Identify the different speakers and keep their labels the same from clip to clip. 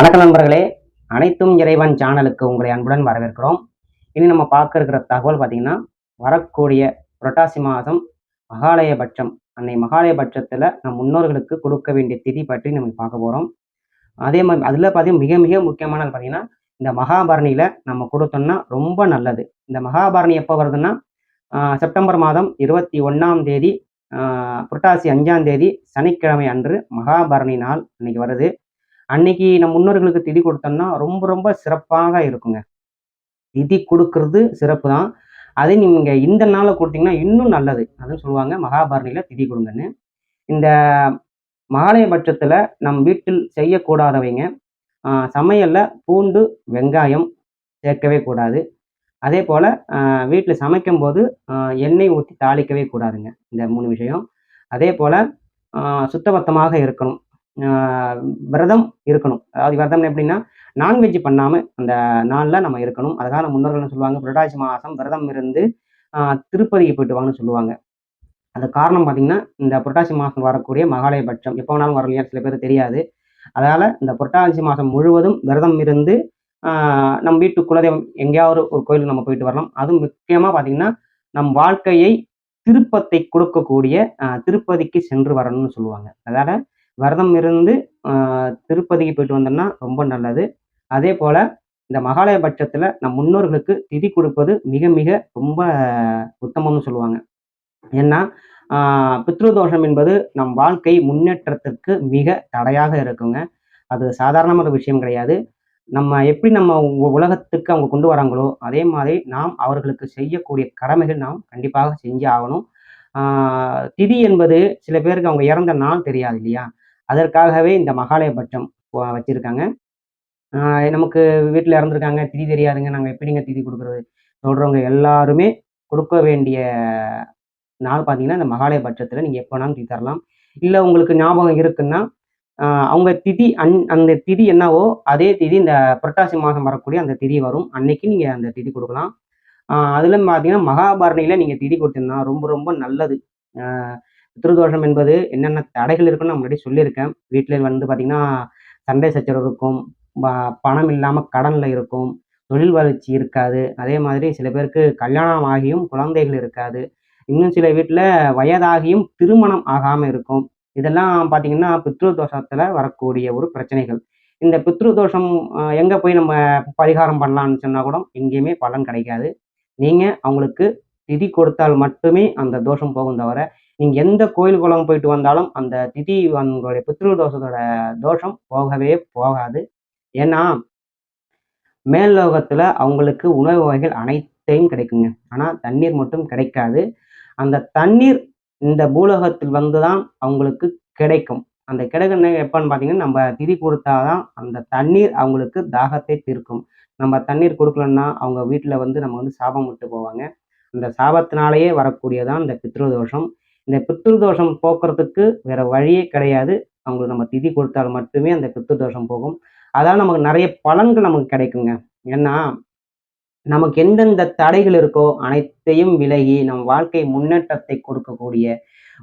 Speaker 1: வணக்க நண்பர்களே. அனைத்தும் இறைவன் சேனலுக்கு உங்களை அன்புடன் வரவேற்கிறோம். இனி நம்ம பார்க்க இருக்கிற தகவல் பார்த்தீங்கன்னா வரக்கூடிய புரட்டாசி மாதம் மகாலயபட்சம் அன்னை மகாலயபட்சத்தில் நம் முன்னோர்களுக்கு கொடுக்க வேண்டிய திதி பற்றி நம்ம பார்க்க போகிறோம் அதே மாதிரி அதில் பார்த்தீங்கன்னா மிக மிக முக்கியமானது பார்த்தீங்கன்னா இந்த மகாபரணியில் நம்ம கொடுத்தோம்னா ரொம்ப நல்லது. இந்த மகாபரணி எப்போ வருதுன்னா செப்டம்பர் மாதம் இருபத்தி ஒன்றாம் தேதி புரட்டாசி அஞ்சாம் தேதி சனிக்கிழமை அன்று மகாபரணி நாள் இன்னைக்கு வருது. அன்னைக்கு நம்ம முன்னோர்களுக்கு திதி கொடுத்தோம்னா ரொம்ப ரொம்ப சிறப்பாக இருக்குங்க. திதி கொடுக்கறது சிறப்பு தான் அதே நீங்க இந்த நாளில் கொடுத்தீங்கன்னா இன்னும் நல்லது. அதுன்னு சொல்லுவாங்க மகாபாரணியில திதி கொடுங்கன்னு. இந்த மாலை பட்சத்துல நம் வீட்டில் செய்யக்கூடாதவைங்க சமையலில் சமையல்ல பூண்டு வெங்காயம் சேர்க்கவே கூடாது. அதே போல வீட்டில் சமைக்கும் போது எண்ணெய் ஊற்றி தாளிக்கவே கூடாதுங்க இந்த மூணு விஷயம். அதே போல சுத்தபத்தமாக இருக்கணும். விரதம் இருக்கணும். அதாவது விரதம் எப்படின்னா நான்வெஜ் பண்ணாமல் அந்த நாளில் நம்ம இருக்கணும். அதுக்காக முன்னோர்கள் சொல்லுவாங்க? புரட்டாசி மாதம் விரதம் இருந்து திருப்பதிக்கு போயிட்டு வாங்கன்னு சொல்லுவாங்க. அது காரணம் பார்த்தீங்கன்னா இந்த புரட்டாசி மாதம் வரக்கூடிய மகாலயபட்சம் எப்போ வேணாலும் வரலையா சில பேர் தெரியாது. அதனால் இந்த புரட்டாசி மாதம் முழுவதும் விரதம் இருந்து நம் வீட்டு குலதெய்வம் எங்கேயாவது ஒரு கோயிலுக்கு நம்ம போயிட்டு வரலாம். அதுவும் முக்கியமாக பார்த்தீங்கன்னா நம் வாழ்க்கையை திருப்பத்தை கொடுக்கக்கூடிய திருப்பதிக்கு சென்று வரணும்னு சொல்லுவாங்க. அதனால் விரதம் இருந்து திருப்பதிக்கு போயிட்டு வந்தோம்னா ரொம்ப நல்லது. அதே போல் இந்த மகாலய பட்சத்தில் நம் முன்னோர்களுக்கு திதி கொடுப்பது மிக மிக ரொம்ப உத்தமம்னு சொல்லுவாங்க. ஏன்னா பித்ருதோஷம் என்பது நம் வாழ்க்கை முன்னேற்றத்திற்கு மிக தடையாக இருக்குங்க. அது சாதாரணமான விஷயம் கிடையாது. நம்ம எப்படி நம்ம உ- உலகத்துக்கு அவங்க கொண்டு வராங்களோ அதே மாதிரி நாம் அவர்களுக்கு செய்யக்கூடிய கடமைகள் நாம் கண்டிப்பாக செஞ்சு ஆகணும். திதி என்பது சில பேருக்கு அவங்க இறந்த நாள் தெரியாது இல்லையா? அதற்காகவே இந்த மகாலய பட்சம் வச்சிருக்காங்க. நமக்கு வீட்டில் இறந்துருக்காங்க திதி தெரியாதுங்க. நாங்கள் எப்படிங்க திதி கொடுக்குறது? சொல்கிறவங்க எல்லாருமே கொடுக்க வேண்டிய நாள் பார்த்தீங்கன்னா இந்த மகாலயபட்சத்தில் நீங்கள் எப்போ வேணாலும் திதி தரலாம். இல்லை உங்களுக்கு ஞாபகம் இருக்குன்னா அவங்க திதி அந் அந்த திதி என்னவோ அதே திதி இந்த புரட்டாசி மாதம் வரக்கூடிய அந்த திதி வரும். அன்னைக்கு நீங்கள் அந்த திதி கொடுக்கலாம். அதில் பார்த்தீங்கன்னா மகாபாரணியில் நீங்கள் திதி கொடுத்தீங்கன்னா ரொம்ப ரொம்ப நல்லது. பித்ருதோஷம் என்பது என்னென்ன தடைகள் இருக்குன்னு நான் முன்னாடி சொல்லியிருக்கேன். வீட்டில் வந்து பார்த்தீங்கன்னா சண்டை சச்சரவு இருக்கும் ப- பணம் இல்லாமல் கடனில் இருக்கும் தொழில் வளர்ச்சி இருக்காது. அதே மாதிரி சில பேருக்கு கல்யாணம் ஆகியும் குழந்தைகள் இருக்காது. இன்னும் சில வீட்டில் வயதாகியும் திருமணம் ஆகாமல் இருக்கும். இதெல்லாம் பார்த்தீங்கன்னா பித்ரு தோஷத்தில் வரக்கூடிய ஒரு பிரச்சனைகள். இந்த பித்ரு தோஷம் போய் நம்ம பரிகாரம் பண்ணலாம்னு சொன்னால் கூட எங்கேயுமே பலன் கிடைக்காது. நீங்கள் அவங்களுக்கு திதி கொடுத்தால் மட்டுமே அந்த தோஷம் போகும் தவிர நீங்க எந்த கோயில் குளம் போயிட்டு வந்தாலும் அந்த திதி உங்களுடைய பித்ரு தோஷத்தோட தோஷம் போகவே போகாது. ஏன்னா மேல் லோகத்துல அவங்களுக்கு உணவு வகைகள் அனைத்தையும் கிடைக்குங்க. ஆனா தண்ணீர் மட்டும் கிடைக்காது. அந்த தண்ணீர் இந்த பூலோகத்தில் வந்துதான் அவங்களுக்கு கிடைக்கும். அந்த கிடைக்கணும் எப்பன்னு பார்த்தீங்கன்னா நம்ம திதி கொடுத்தாதான் அந்த தண்ணீர் அவங்களுக்கு தாகத்தை தீர்க்கும். நம்ம தண்ணீர் கொடுக்கலன்னா அவங்க வீட்டில் வந்து நம்ம வந்து சாபம் விட்டு போவாங்க. அந்த சாபத்தினாலேயே வரக்கூடியதான் இந்த பித்ரு தோஷம். இந்த பித்ருதோஷம் போக்குறதுக்கு வேற வழியே கிடையாது. அவங்களுக்கு நம்ம திதி கொடுத்தால் மட்டுமே அந்த பித்ருதோஷம் போகும். அதால் நமக்கு நிறைய பலன்கள் நமக்கு கிடைக்குங்க. ஏன்னா நமக்கு எந்தெந்த தடைகள் இருக்கோ அனைத்தையும் விலகி நம் வாழ்க்கை முன்னேற்றத்தை கொடுக்கக்கூடிய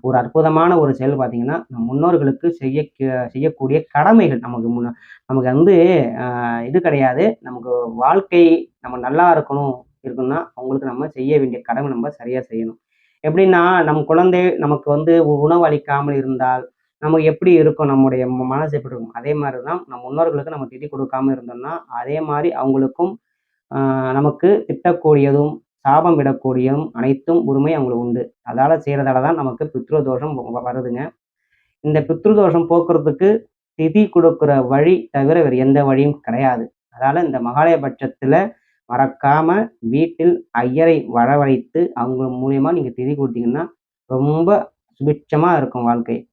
Speaker 1: ஒரு அற்புதமான ஒரு செயல் பார்த்தீங்கன்னா நம் முன்னோர்களுக்கு செய்ய செய்யக்கூடிய கடமைகள் நமக்கு முன்ன நமக்கு வந்து இது கிடையாது. நமக்கு வாழ்க்கை நம்ம நல்லா இருக்கணும் இருக்குன்னா அவங்களுக்கு நம்ம செய்ய வேண்டிய கடமை நம்ம சரியாக செய்யணும். எப்படின்னா நம் குழந்தை நமக்கு வந்து உணவு அளிக்காமல் இருந்தால் நம்ம எப்படி இருக்கும் நம்முடைய மனசு எப்படி இருக்கும்? அதே மாதிரி தான் நம் முன்னோர்களுக்கு நம்ம திட்டி கொடுக்காம இருந்தோம்னா அதே மாதிரி அவங்களுக்கும் நமக்கு திட்டக்கூடியதும் சாபம் விடக்கூடியதும் அனைத்தும் உரிமை அவங்களுக்கு உண்டு. அதால் செய்கிறதால தான் நமக்கு பித்ரு தோஷம் வருதுங்க. இந்த பித்ரு தோஷம் போக்குறதுக்கு திதி கொடுக்குற வழி தவிர வேறு எந்த வழியும் கிடையாது. அதால் இந்த மகாலயபட்சத்தில் மறக்காமல் மறக்காம வீட்டில் ஐயரை வரவழைத்து அவங்க மூலியமா நீங்க திதி கொடுத்தீங்கன்னா ரொம்ப சுபிட்சமா இருக்கும் வாழ்க்கை.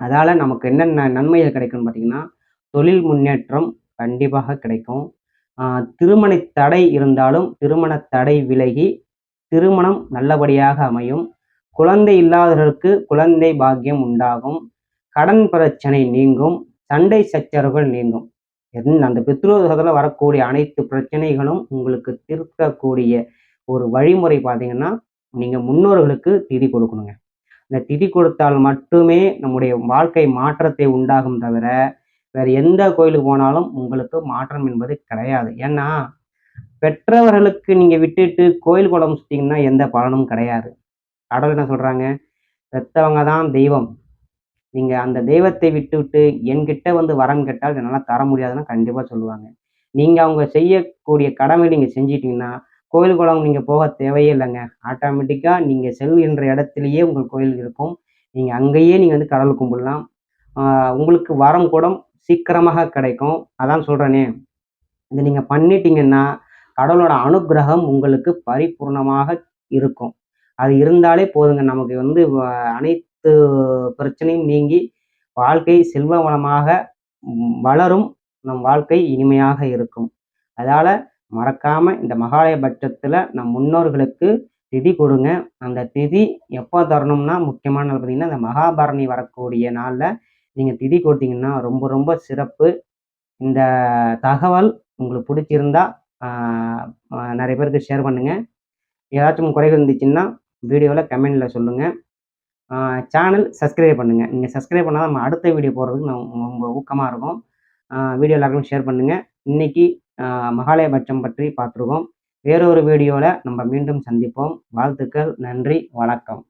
Speaker 1: அதால நமக்கு என்னென்ன நன்மைகள் கிடைக்கும்னு பார்த்தீங்கன்னா தொழில் முன்னேற்றம் கண்டிப்பாக கிடைக்கும். திருமண தடை இருந்தாலும் திருமண தடை விலகி திருமணம் நல்லபடியாக அமையும். குழந்தை இல்லாதவர்களுக்கு குழந்தை பாக்கியம் உண்டாகும். கடன் பிரச்சனை நீங்கும். சண்டை சச்சரவுகள் நீங்கும். அந்த பித்ருதத்தில் வரக்கூடிய அனைத்து பிரச்சனைகளும் உங்களுக்கு தீர்க்கக்கூடிய ஒரு வழிமுறை பார்த்தீங்கன்னா நீங்கள் முன்னோர்களுக்கு திதி கொடுக்கணுங்க. இந்த திதி கொடுத்தால் மட்டுமே நம்முடைய வாழ்க்கை மாற்றத்தை உண்டாகும் தவிர வேறு எந்த கோயிலுக்கு போனாலும் உங்களுக்கு மாற்றம் என்பது கிடையாது. ஏன்னா பெற்றவர்களுக்கு நீங்கள் விட்டுட்டு கோயில் குளம் சுற்றிங்கன்னா எந்த பலனும் கிடையாது. கடவுள் என்ன சொல்கிறாங்க பெற்றவங்க தான் தெய்வம். நீங்கள் அந்த தெய்வத்தை விட்டுவிட்டு என்கிட்ட வந்து வரம் கேட்டால் என்னால் தர முடியாதுன்னு கண்டிப்பாக சொல்லுவாங்க. நீங்கள் அவங்க செய்யக்கூடிய கடமை நீங்கள் செஞ்சிட்டிங்கன்னா கோயில் குளம் நீங்கள் போக தேவையே இல்லைங்க. ஆட்டோமேட்டிக்காக நீங்கள் செல்கின்ற இடத்துலையே உங்கள் கோயில் இருக்கும். நீங்கள் அங்கேயே நீங்கள் வந்து கடல் கும்பிடலாம். உங்களுக்கு வரம் கூட சீக்கிரமாக கிடைக்கும். அதான் சொல்கிறேனே இதை நீங்கள் பண்ணிட்டீங்கன்னா கடவுளோட அனுகிரகம் உங்களுக்கு பரிபூர்ணமாக இருக்கும். அது இருந்தாலே போதுங்க. நமக்கு வந்து அனைத்து பிரச்சனையும் நீங்கி வாழ்க்கை செல்வ வளமாக வளரும் நம் வாழ்க்கை இனிமையாக இருக்கும். அதால் மறக்காமல் இந்த மகாலய பட்சத்தில் நம் முன்னோர்களுக்கு திதி கொடுங்க. அந்த திதி எப்போ தரணும்னா முக்கியமான நாள் பார்த்தீங்கன்னா இந்த மகாபரணி வரக்கூடிய நாளில் நீங்கள் திதி கொடுத்தீங்கன்னா ரொம்ப ரொம்ப சிறப்பு. இந்த தகவல் உங்களுக்கு பிடிச்சிருந்தா நிறைய பேருக்கு ஷேர் பண்ணுங்கள் ஏதாச்சும் குறைகள் இருந்துச்சுன்னா வீடியோவில் கமெண்டில் சொல்லுங்கள் சேனல் சப்ஸ்கிரைப் பண்ணுங்கள் நீங்கள் சப்ஸ்கிரைப் பண்ணால் நம்ம அடுத்த வீடியோ போடுறதுக்கு நம்ம ரொம்ப ஊக்கமாக இருக்கும். வீடியோ எல்லாருக்கும் ஷேர் பண்ணுங்கள் இன்றைக்கி மகாலயபட்சம் பற்றி பார்த்துருக்கோம். வேறொரு வீடியோவில் நம்ம மீண்டும் சந்திப்போம். வாழ்த்துக்கள் நன்றி வணக்கம்.